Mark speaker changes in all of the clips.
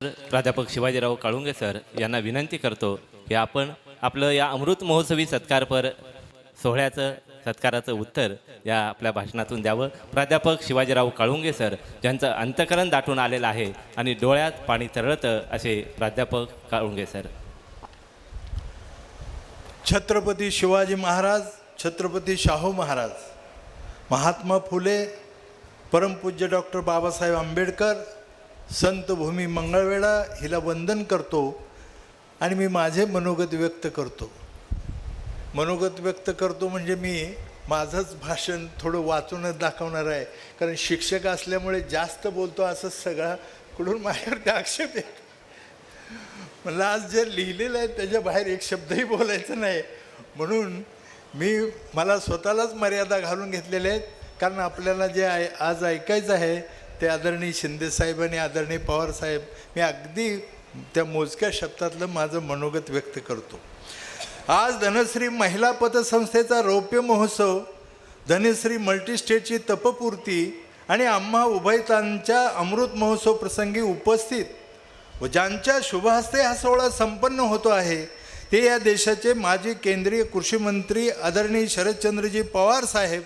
Speaker 1: प्राध्यापक शिवाजीराव काळुंगे सर यांना विनंती करतो की आपण आपलं या अमृत महोत्सवी सत्कारपर सोहळ्याचं सत्काराचं उत्तर या आपल्या भाषणातून द्यावं. प्राध्यापक शिवाजीराव काळुंगे सर ज्यांचं अंतकरण दाटून आलेलं आहे आणि डोळ्यात पाणी तरळतं असे प्राध्यापक काळुंगे सर
Speaker 2: छत्रपती शिवाजी महाराज छत्रपती शाहू महाराज महात्मा फुले परमपूज्य डॉक्टर बाबासाहेब आंबेडकर संतभूमी मंगळवेळा मंगळवेढा हिला वंदन करतो आणि मी माझे मनोगत व्यक्त करतो. मनोगत व्यक्त करतो म्हणजे मी माझंच भाषण थोडं वाचूनच दाखवणार आहे. कारण शिक्षक असल्यामुळे जास्त बोलतो असं सगळा कुठून माझ्यावरती आक्षेप आहे. मला आज जे लिहिलेलं आहे त्याच्या बाहेर एक शब्दही बोलायचं नाही. म्हणून मी मला स्वतःलाच मर्यादा घालून घेतलेल्या आहेत. कारण आपल्याला जे आहे आज ऐकायचं आहे ते आदरणीय शिंदेसाहेब आणि आदरणीय पवारसाहेब मी अगदी त्या मोजक्या शब्दातलं माझं मनोगत व्यक्त करतो. आज धनश्री महिला पतसंस्थेचा रौप्य महोत्सव धनश्री मल्टीस्टेटची तपपूर्ती आणि आम्हा उभयतांच्या अमृत महोत्सव प्रसंगी उपस्थित व ज्यांच्या शुभहस्ते हा सोहळा संपन्न होतो आहे ते या देशाचे माजी केंद्रीय कृषी मंत्री आदरणीय शरदचंद्रजी पवार साहेब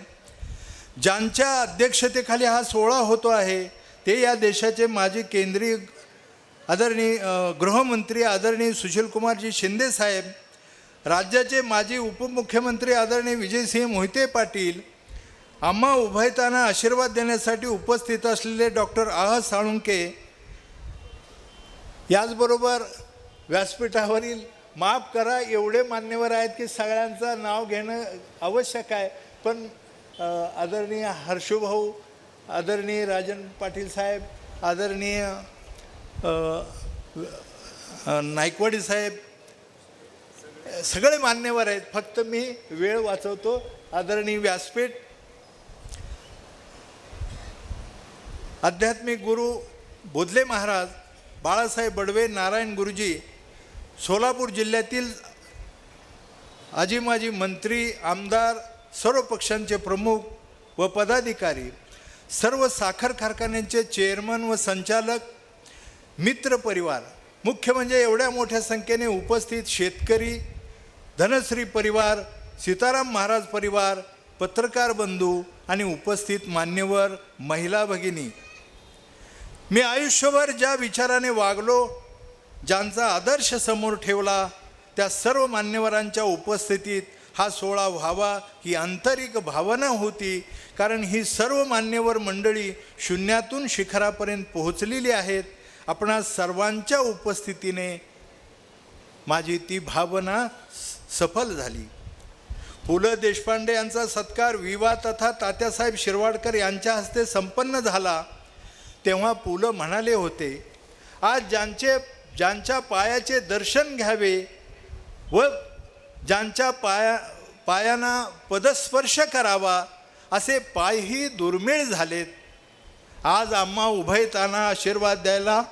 Speaker 2: ज्यांच्या अध्यक्षतेखाली हा सोहळा होतो आहे ते या देशाचे माजी केंद्रीय आदरणीय गृहमंत्री आदरणीय सुशीलकुमारजी शिंदे साहेब राज्याचे माजी उपमुख्यमंत्री आदरणीय विजयसिंह मोहिते पाटील आम्हा उभयताना आशीर्वाद देण्यासाठी उपस्थित असलेले डॉक्टर आह साळुंके याचबरोबर व्यासपीठावरील माफ करा एवढे मान्यवर आहेत की सगळ्यांचं नाव घेणं आवश्यक आहे पण आदरणीय हर्षभाऊ आदरणीय राजन पाटील साहेब आदरणीय नायकवाडी साहेब सगळे मान्यवर आहेत. फक्त मी वेळ वाचवतो. आदरणीय व्यासपीठ आध्यात्मिक गुरु बोधले महाराज बाळासाहेब बडवे नारायण गुरुजी सोलापूर जिल्ह्यातील आजी माजी मंत्री आमदार सर्व पक्षांचे प्रमुख व पदाधिकारी सर्व साखर कारखान्यांचे चेअरमन व संचालक मित्र परिवार मुख्य म्हणजे एवढ्या मोठ्या संख्येने उपस्थित शेतकरी धनश्री परिवार सीताराम महाराज परिवार पत्रकार बंधू आणि उपस्थित मान्यवर महिला भगिनी. मी आयुष्यभर ज्या विचाराने वागलो ज्यांचा आदर्श समोर ठेवला त्या सर्व मान्यवरांच्या उपस्थितीत हा सोहळा व्हावा ही आंतरिक भावना होती. कारण ही सर्व मान्यवर मंडळी शून्यातून शिखरापर्यंत पोहोचलेली आहेत. आपणा सर्वांच्या उपस्थितीने माझी ती भावना स- सफल झाली. पु ल देशपांडे यांचा सत्कार विवा तथा तात्यासाहेब शिरवाडकर यांच्या हस्ते संपन्न झाला. तेव्हा पु ल म्हणाले होते आज ज्यांचे ज्यांच्या पायाचे दर्शन घ्यावे व ज्यांच्या पाया पायांना पदस्पर्श करावा असे पायही दुर्मिळ झालेत. आज आम्हा उभयताना आशीर्वाद द्यायला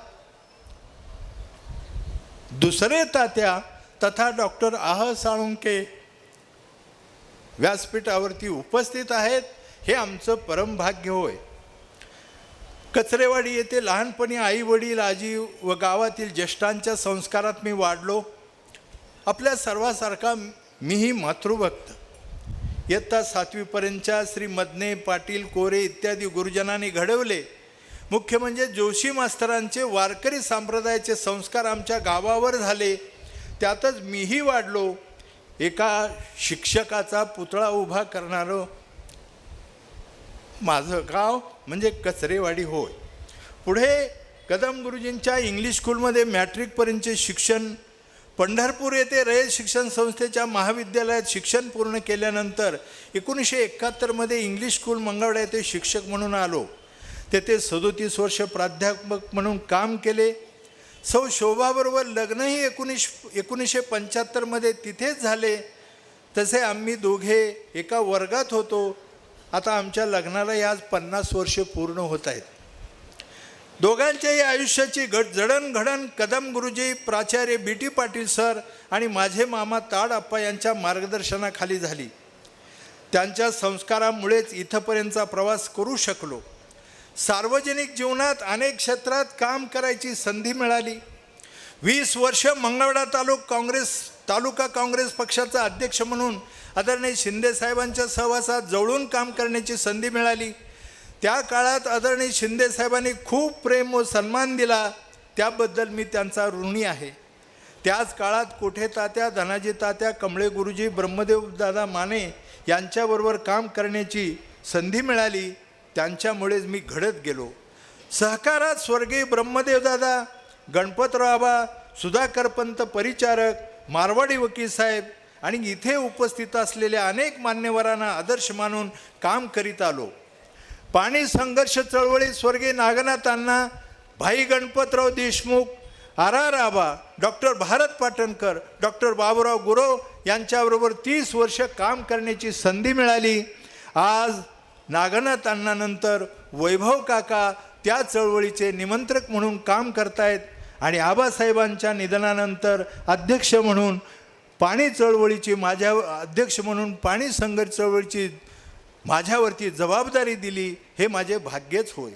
Speaker 2: दुसरे तात्या तथा डॉक्टर आह साळुंके व्यासपीठावरती उपस्थित आहेत हे आमचं परमभाग्य होय. कचरेवाडी येथे लहानपणी आई वडील आजी व गावातील ज्येष्ठांच्या संस्कारात मी वाढलो. आपल्या सर्वासारखा मीही मातृभक्त. इयत्ता सातवीपर्यंतच्या श्री मदने पाटील कोरे इत्यादी गुरुजनांनी घडवले. मुख्य म्हणजे जोशी मास्तरांचे वारकरी संप्रदायाचे संस्कार आमच्या गावावर झाले. त्यातच मीही वाढलो. एका शिक्षकाचा पुतळा उभा करणारं माझं गाव म्हणजे कचरेवाडी होय. पुढे कदम गुरुजींच्या इंग्लिश स्कूलमध्ये मॅट्रिकपर्यंतचे शिक्षण पंढरपूर येथे रयत शिक्षण संस्थेच्या महाविद्यालयात शिक्षण पूर्ण केल्यानंतर एकोणीसशे एकाहत्तरमध्ये इंग्लिश स्कूल मंगळवडा येथे शिक्षक म्हणून आलो. तेथे सदोतीस वर्ष प्राध्यापक म्हणून काम केले. सौ शोभाबरोबर लग्नही एकोणीस एकोणीसशे पंच्याहत्तरमध्ये तिथेच झाले. तसे आम्ही दोघे एका वर्गात होतो. आता आमच्या लग्नालाही आज पन्नास वर्षे पूर्ण होत आहेत. दोघांच्याही आयुष्याची घट जडणघडण कदम गुरुजी प्राचार्य बी टी पाटील सर आणि माझे मामा ताडआप्पा यांच्या मार्गदर्शनाखाली झाली. त्यांच्या संस्कारामुळेच इथंपर्यंतचा प्रवास करू शकलो. सार्वजनिक जीवनात अनेक क्षेत्रात काम करायची संधी मिळाली. वीस वर्ष मंगळवेढा तालुक काँग्रेस तालुका काँग्रेस पक्षाचा अध्यक्ष म्हणून आदरणीय शिंदे साहेबांच्या सहवासात जवळून काम करण्याची संधी मिळाली. त्या काळात आदरणीय शिंदे साहेबांनी खूप प्रेम व सन्मान दिला त्याबद्दल मी त्यांचा ऋणी आहे. त्याच काळात कोठे तात्या धनाजी तात्या कमळे गुरुजी ब्रह्मदेव दादा माने यांच्याबरोबर काम करण्याची संधी मिळाली त्यांच्यामुळेच मी घडत गेलो. सहकारात स्वर्गीय ब्रह्मदेवदादा गणपतराव सुधाकरपंत परिचारक मारवाडी वकील साहेब आणि इथे उपस्थित असलेल्या अनेक मान्यवरांना आदर्श मानून काम करीत आलो. पाणी संघर्ष चळवळीत स्वर्गीय नागनाथांना Bhai Ganpatrao Deshmukh R R Aaba doctor Bharat Patankar doctor Baburao Gurav यांच्याबरोबर तीस वर्ष काम करण्याची संधी मिळाली. आज नागनाथ अण्णानंतर वैभव काका त्या चळवळीचे निमंत्रक म्हणून काम करतायत आणि आबासाहेबांच्या निधनानंतर अध्यक्ष म्हणून पाणी चळवळीची माझ्या अध्यक्ष म्हणून पाणी संघर्ष चळवळीची माझ्यावरती जबाबदारी दिली हे माझे भाग्यच होय.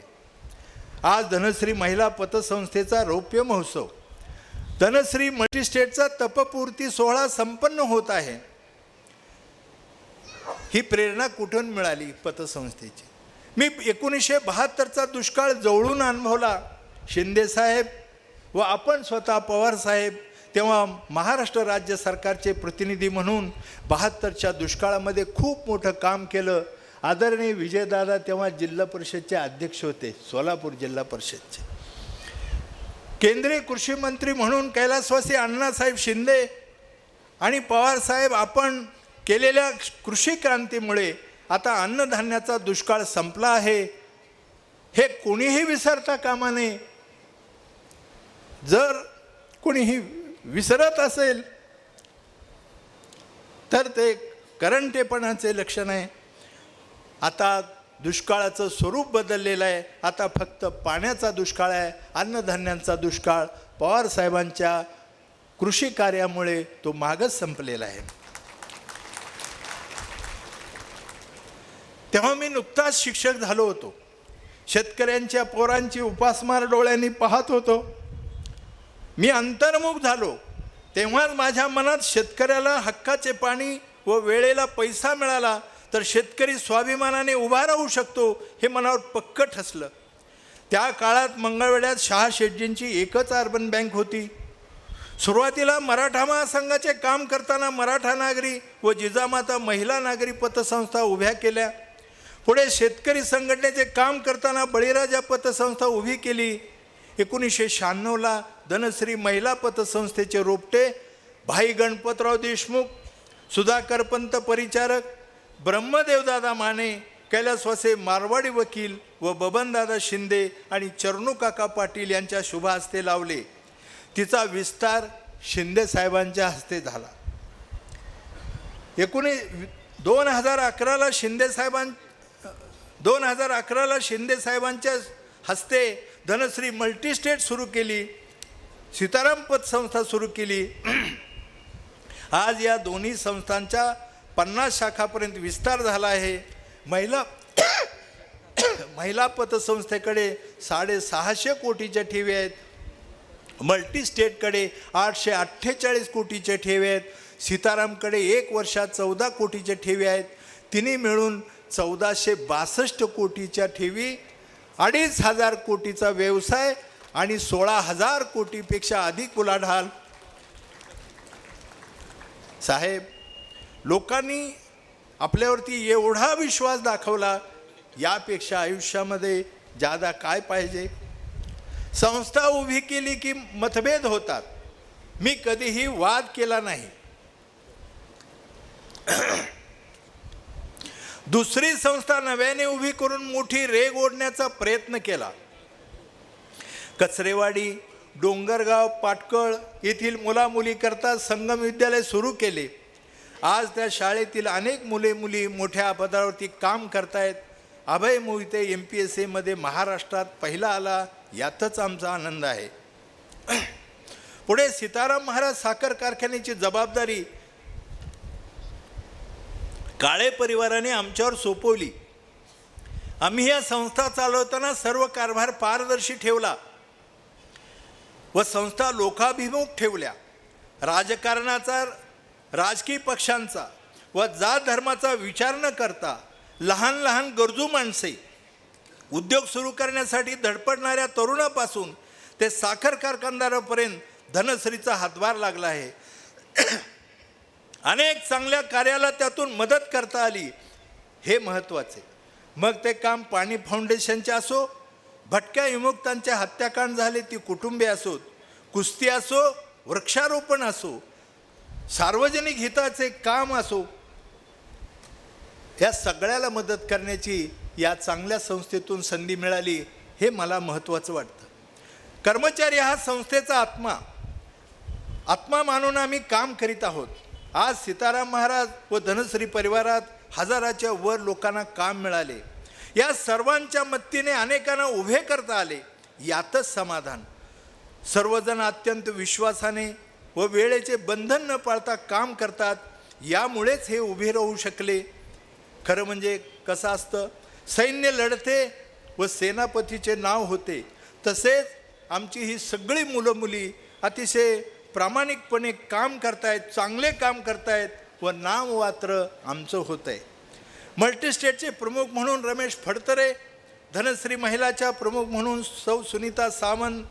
Speaker 2: आज धनश्री महिला पतसंस्थेचा रौप्य महोत्सव. धनश्री मल्टीस्टेटचा तपपूर्ती सोहळा संपन्न होत आहे. ही प्रेरणा कुठून मिळाली पतसंस्थेची? मी एकोणीसशे बहात्तरचा दुष्काळ जवळून अनुभवला. शिंदेसाहेब व आपण स्वतः पवारसाहेब तेव्हा महाराष्ट्र राज्य सरकारचे प्रतिनिधी म्हणून बहात्तरच्या दुष्काळामध्ये खूप मोठं काम केलं. आदरणीय विजयदादा तेव्हा जिल्हा परिषदचे अध्यक्ष होते सोलापूर जिल्हा परिषदचे. केंद्रीय कृषी मंत्री म्हणून कैलासवासी अण्णासाहेब शिंदे आणि पवारसाहेब आपण केलेल्या कृषी क्रांतीमुळे आता अन्नधान्याचा दुष्काळ संपला आहे. हे कोणीही विसरता कामा नये. जर कोणीही विसरत असेल तर ते करंटेपणाचे लक्षण आहे. आता दुष्काळाचं स्वरूप बदललेलं आहे. आता फक्त पाण्याचा दुष्काळ आहे अन्नधान्यांचा दुष्काळ पवार साहेबांच्या कृषी कार्यामुळे तो मागच संपलेला आहे. तेव्हा मी नुकताच शिक्षक झालो होतो. शेतकऱ्यांच्या पोरांची उपासमार डोळ्यांनी पाहत होतो. मी अंतर्मुख झालो. तेव्हाच माझ्या मनात शेतकऱ्याला हक्काचे पाणी व वेळेला पैसा मिळाला. तर शेतकरी स्वाभिमानाने उभा राहू शकतो हे मनावर पक्क ठसलं. त्या काळात मंगळवेड्यात शहा शेटजींची एकच अर्बन बँक होती. सुरुवातीला मराठा महासंघाचे काम करताना मराठा नागरी व जिजामाता महिला नागरी पतसंस्था उभ्या केल्या. पुढे शेतकरी संघटनेचे काम करताना बळीराजा पतसंस्था उभी केली. एकोणीसशे शहाण्णवला धनश्री महिला पतसंस्थेचे रोपटे भाई गणपतराव देशमुख सुधाकरपंत परिचारक ब्रह्मदेवदादा माने कैलासवासे मारवाडी वकील व बबनदादा शिंदे आणि चरणूकाका पाटील यांच्या शुभ हस्ते लावले. तिचा विस्तार शिंदे साहेबांच्या हस्ते झाला. एकोणी दोन हजार अकराला शिंदे साहेबां दोन हजार अकराला शिंदे साहेबांच्या हस्ते धनश्री मल्टीस्टेट सुरू केली. सीताराम पतसंस्था सुरू केली. आज या दोन्ही संस्थांच्या पन्नास शाखापर्यंत विस्तार झाला आहे. महिला महिला पतसंस्थेकडे साडेसहाशे कोटीच्या ठेवी आहेत. मल्टीस्टेटकडे आठशे अठ्ठेचाळीस कोटीच्या ठेवी आहेत. सीतारामकडे एक वर्षात चौदा कोटीच्या ठेवी आहेत. तिन्ही मिळून चौदाशे बासष्ट कोटीच्या ठेवी अडीच हजार कोटीचा व्यवसाय आणि सोळा हजार कोटीपेक्षा अधिक उलाढाल. साहेब लोकांनी आपल्यावरती एवढा विश्वास दाखवला यापेक्षा आयुष्यामध्ये जादा काय पाहिजे? संस्था उभी केली की मतभेद होतात. मी कधीही वाद केला नाही. दुसरी संस्था नव्याने उभी करून मोठी रेग ओढण्याचा प्रयत्न केला. कचरेवाडी डोंगरगाव पाटकळ येथील मुलामुलीकरता संगम विद्यालय सुरू केले. आज त्या शाळेतील अनेक मुले मुली मोठ्या पदावरती काम करतायत. Abhay Mohite M P S एमध्ये महाराष्ट्रात पहिला आला यातच आमचा आनंद आहे. पुढे सीताराम महाराज साखर कारखान्याची जबाबदारी काळे परिवाराने आमच्यावर सोपवली. आम्ही या संस्था चालवताना सर्व कारभार पारदर्शी ठेवला व संस्था लोकाभिमुख ठेवल्या. राजकारणाचा राजकीय पक्षांचा व जात धर्माचा विचार न करता लहान लहान गरजू माणसे उद्योग सुरू करण्यासाठी धडपडणाऱ्या तरुणापासून ते साखर कारखानदारापर्यंत धनश्रीचा हातभार लागला आहे. अनेक चांगल्या कार्याला त्यातून मदत करता आली हे महत्त्वाचे. मग ते काम पाणी फाउंडेशनचे असो भटक्या विमुक्तांचे हत्याकांड झाले ती कुटुंबे असोत कुस्ती असो वृक्षारोपण असो सार्वजनिक हिताचे काम असो या सगळ्याला मदत करण्याची या चांगल्या संस्थेतून संधी मिळाली हे मला महत्त्वाचं वाटतं. कर्मचारी हा संस्थेचा आत्मा. आत्मा मानून आम्ही काम करीत आहोत. आज सीताराम महाराज व धनश्री परिवारात हजाराच्या वर लोकांना काम मिळाले. या सर्वांच्या मदतीने अनेकांना उभे करता आले. यातच समाधान. सर्वजण अत्यंत विश्वासाने व वेळेचे बंधन न पाळता काम करतात यामुळेच हे उभे राहू शकले. खरं म्हणजे कसं असतं? सैन्य लढते व सेनापतीचे नाव होते. तसेच आमची ही सगळी मुलं मुली अतिशय प्रामाणिकपणे काम करतायत चांगले काम करतायत व नाम मात्र आमचं होतं आहे मल्टीस्टेटचे प्रमुख म्हणून रमेश फडतरे धनश्री महिलाच्या प्रमुख म्हणून सौ सुनीता सावंत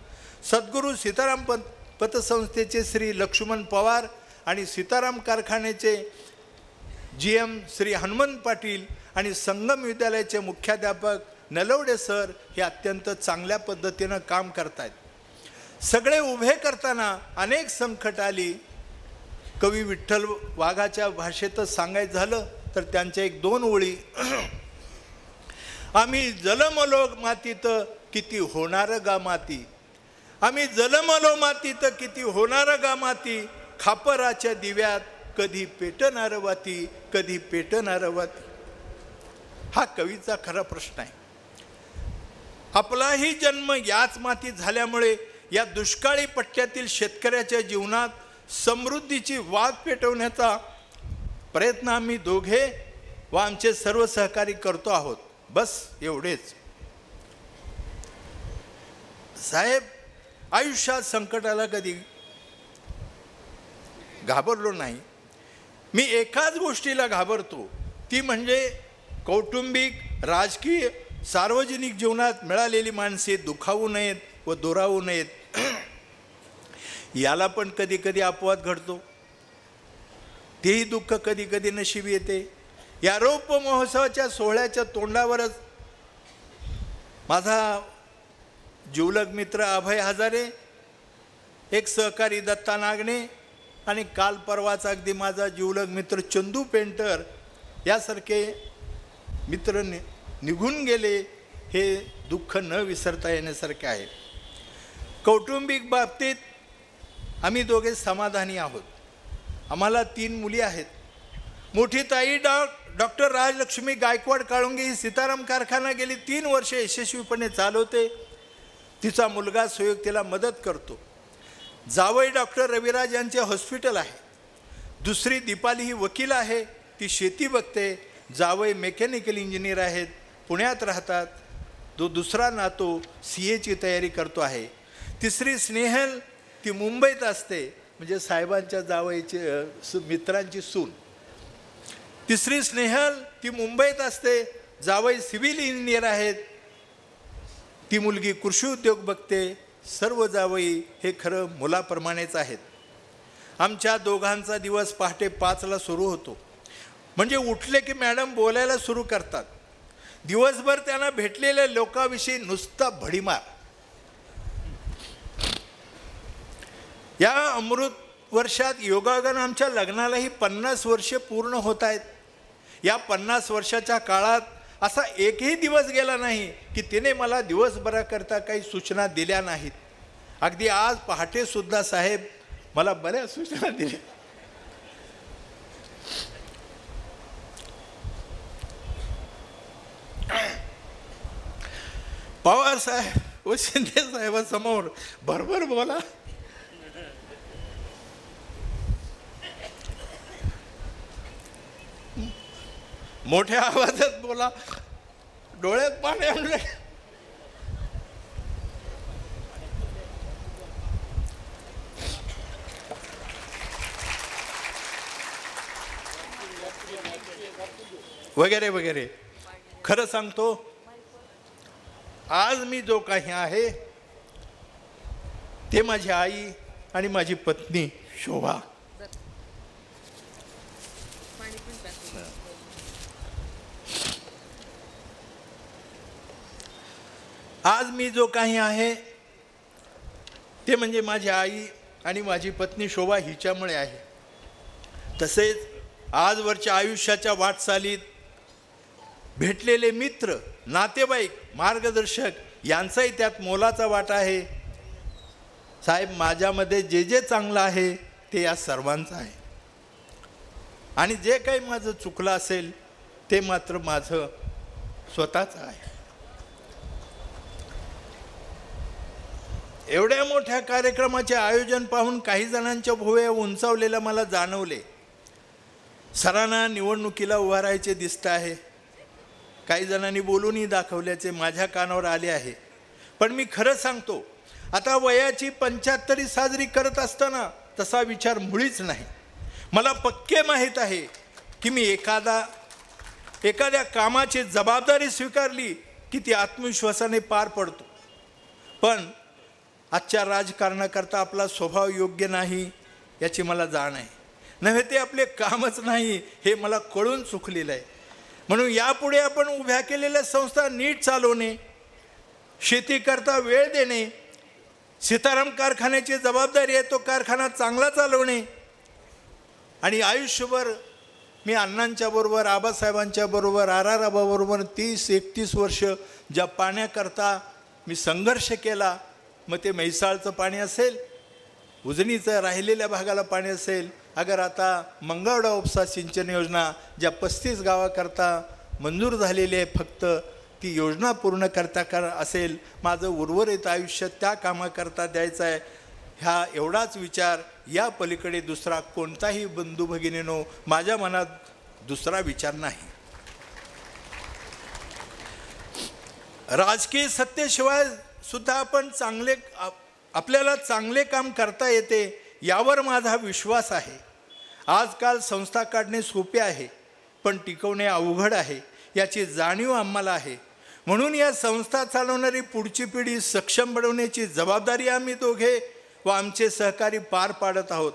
Speaker 2: सद्गुरू सीतारामपत पतसंस्थेचे श्री लक्ष्मण पवार आणि सीताराम कारखान्याचे जी एम श्री हनुमंत पाटील आणि संगम विद्यालयाचे मुख्याध्यापक नलवडे सर हे अत्यंत चांगल्या पद्धतीनं काम करतायत. सगळे उभे करताना अनेक संकट आली. कवी विठ्ठल वाघाच्या भाषेतच सांगायचं झालं तर त्यांच्या एक दोन ओळी. आम्ही जलमलो मातीत किती होणार गा माती? आम्ही जलमलो तर किती होणार गा माती? खापराच्या दिव्यात कधी पेटणार वाती? कधी पेटणार वाती? हा कवीचा खरा प्रश्न आहे. आपलाही जन्म याच मातीत झाल्यामुळे या दुष्काळी पट्ट्यातील शेतकऱ्याच्या जीवनात समृद्धीची वाद पेटवण्याचा प्रयत्न आम्ही दोघे व आमचे सर्व सहकारी करतो आहोत. बस एवढेच. साहेब आयुष्यात संकटाला कधी घाबरलो नाही. मी एकाच गोष्टीला घाबरतो. ती म्हणजे कौटुंबिक राजकीय सार्वजनिक जीवनात मिळालेली माणसे दुखावू नयेत व दुरावू नयेत. याला पण कधी कधी अपवाद घडतो. तेही दुःख कधी कधी नशीब येते. या रौप्य महोत्सवाच्या सोहळ्याच्या तोंडावरच माझा जिवलग मित्र अभय हजारे एक सहकारी दत्ता नागणे आणि काल परवाचा अगदी माझा जिवलग मित्र चंदू पेंटर यासारखे मित्र नि निघून गेले हे दुःख न विसरता येण्यासारखे आहे. कौटुंबिक बाबतीत आम्ही दोघे समाधानी आहोत. आम्हाला तीन मुली आहेत. मोठी ताई डॉ डॉक्टर राजलक्ष्मी गायकवाड काळुंगे ही सीताराम कारखाना गेली तीन वर्षे यशस्वीपणे चालवते. तिचा मुलगा सुयोग तिला मदत करतो. जावई डॉक्टर रविराज यांचे हॉस्पिटल आहे. दुसरी दीपाली ही वकील आहे. ती शेती बघते. जावई मेकॅनिकल इंजिनियर आहेत. पुण्यात राहतात. तो दुसरा नातो सी एची तयारी करतो आहे. तिसरी स्नेहल ती मुंबईत असते. म्हणजे साहेबांच्या जावईचे सु मित्रांची सून. तिसरी स्नेहल ती मुंबईत असते. जावई सिव्हिल इंजिनियर आहेत. ती मुलगी कृषी उद्योग बघते सर्व जावई हे खरं मुलाप्रमाणेच आहेत. आमच्या दोघांचा दिवस पहाटे पाचला सुरू होतो. म्हणजे उठले की मॅडम बोलायला सुरू करतात. दिवसभर त्यांना भेटलेल्या लोकाविषयी नुसता भडीमार. या अमृत वर्षात योगागन आमच्या लग्नालाही पन्नास वर्षे पूर्ण होत आहेत. या पन्नास वर्षाच्या काळात असा एकही दिवस गेला नाही की तिने मला दिवसभराकरता काही सूचना दिल्या नाहीत. अगदी आज पहाटेसुद्धा साहेब मला बऱ्याच सूचना दिल्या. पवार साहेब व शिंदे साहेबांसमोर बरोबर बोला. मोठ्या आवाजात बोला. डोळ्यात पाणी आणले वगैरे वगैरे. खरं सांगतो आज मी जो काही आहे ते माझी आई आणि माझी पत्नी शोभा. आज मी जो काही आहे ते म्हणजे माझी आई आणि माझी पत्नी शोभा हिच्यामुळे आहे. तसेच आजवरच्या आयुष्याच्या वाटचालीत भेटलेले मित्र नातेवाईक मार्गदर्शक यांचाही त्यात मोलाचा वाटा आहे. साहेब माझ्यामध्ये जे जे चांगलं आहे ते या सर्वांचं आहे. आणि जे काही माझं चुकलं असेल ते मात्र माझं स्वतःचं आहे. एवढ्या मोठ्या कार्यक्रमाचे आयोजन पाहून काही जणांच्या भुवया उंचावलेल्या मला जाणवले. सरांना निवडणुकीला उभारायचे दिसतं दिसत आहे. काही जणांनी बोलूनही दाखवल्याचे माझ्या कानावर आले आहे. पण मी खरं सांगतो आता वयाची पंच्याहत्तरी साजरी करत असताना तसा विचार मुळीच नाही. मला पक्के माहीत आहे की मी एखादा एखाद्या कामाची जबाबदारी स्वीकारली की ती आत्मविश्वासाने पार पडतो. पण आजच्या राजकारणाकरता आपला स्वभाव योग्य नाही याची मला जाण आहे. नव्हे ते आपले कामच नाही हे मला कळून चुकलेलं आहे. म्हणून यापुढे आपण उभ्या केलेल्या संस्था नीट चालवणे शेतीकरता वेळ देणे सीताराम कारखान्याची जबाबदारी आहे तो कारखाना चांगला चालवणे आणि आयुष्यभर मी अण्णांच्या बरोबर आबासाहेबांच्या बरोबर आर आर आबाबरोबर तीस एकतीस वर्ष ज्या पाण्याकरता मी संघर्ष केला मग ते म्हैसाळचं पाणी असेल उजनीचं राहिलेल्या भागाला पाणी असेल अगर आता मंगळवडा उपसा सिंचन योजना ज्या पस्तीस गावाकरता मंजूर झालेली आहे फक्त ती योजना पूर्ण करता कर असेल माझं उर्वरित आयुष्य त्या कामाकरता द्यायचं आहे ह्या एवढाच विचार या पलीकडे दुसरा कोणताही बंधू भगिनीनो माझ्या मनात दुसरा विचार नाही. राजकीय सत्तेशिवाय सुद्धा आपण चांगले आप- आपल्याला चांगले काम करता येते यावर माझा विश्वास आहे. आजकाल संस्था काढणे सोपे आहे पण टिकवणे अवघड आहे याची जाणीव आम्हाला आहे. म्हणून या संस्था चालवणारी पुढची पिढी सक्षम बनवण्याची जबाबदारी आम्ही दोघे व आमचे सहकारी पार पाडत आहोत.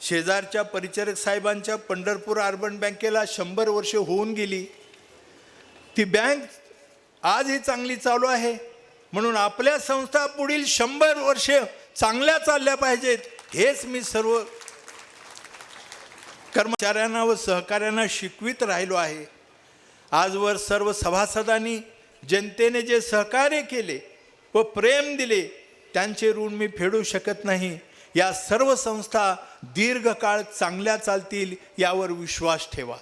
Speaker 2: शेजारच्या परिचारक साहेबांच्या पंढरपूर अर्बन बँकेला शंभर वर्ष होऊन गेली. ती बँक आजही चांगली चालू आहे. म्हणून आपल्या संस्था पुढील शंभर वर्षे चांगल्या चालल्या पाहिजेत हेच मी सर्व कर्मचाऱ्यांना व सहकाऱ्यांना शिकवित राहिलो आहे. आजवर सर्व सभासदांनी जनतेने जे सहकार्य केले व प्रेम दिले त्यांचे ऋण मी फेडू शकत नाही. या सर्व संस्था दीर्घकाळ चांगल्या चालतील यावर विश्वास ठेवा.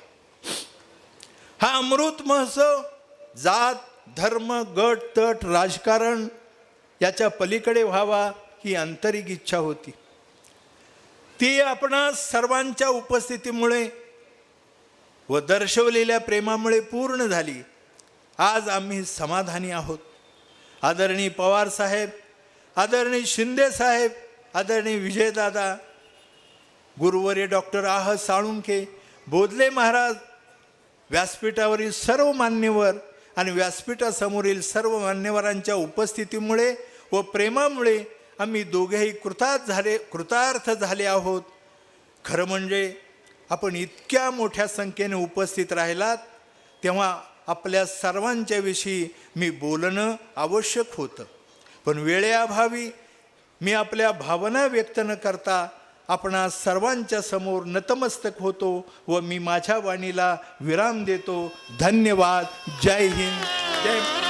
Speaker 2: हा अमृत महोत्सव जात धर्म गट तट राजकारण याच्या पलीकडे व्हावा ही आंतरिक इच्छा होती. ती आपणा सर्वांच्या उपस्थितीमुळे व दर्शवलेल्या प्रेमामुळे पूर्ण झाली. आज आम्ही समाधानी आहोत. आदरणीय पवार साहेब आदरणीय शिंदे साहेब आदरणीय विजयदादा गुरुवर्य डॉक्टर आह साळुंखे बोधले महाराज व्यासपीठावरील सर्व मान्यवर आणि व्यासपीठासमोरील सर्व मान्यवरांच्या उपस्थितीमुळे व प्रेमामुळे आम्ही दोघेही कृतार्थ झाले कृतार्थ झाले आहोत. खरं म्हणजे आपण इतक्या मोठ्या संख्येने उपस्थित राहिलात तेव्हा आपल्या सर्वांच्याविषयी मी बोलणं आवश्यक होतं. पण वेळेअभावी मी आपल्या भावना व्यक्त न करता आपणा सर्वांच्या समोर नतमस्तक होतो व मी माझ्या वाणीला विराम देतो. धन्यवाद. जय हिंद. जय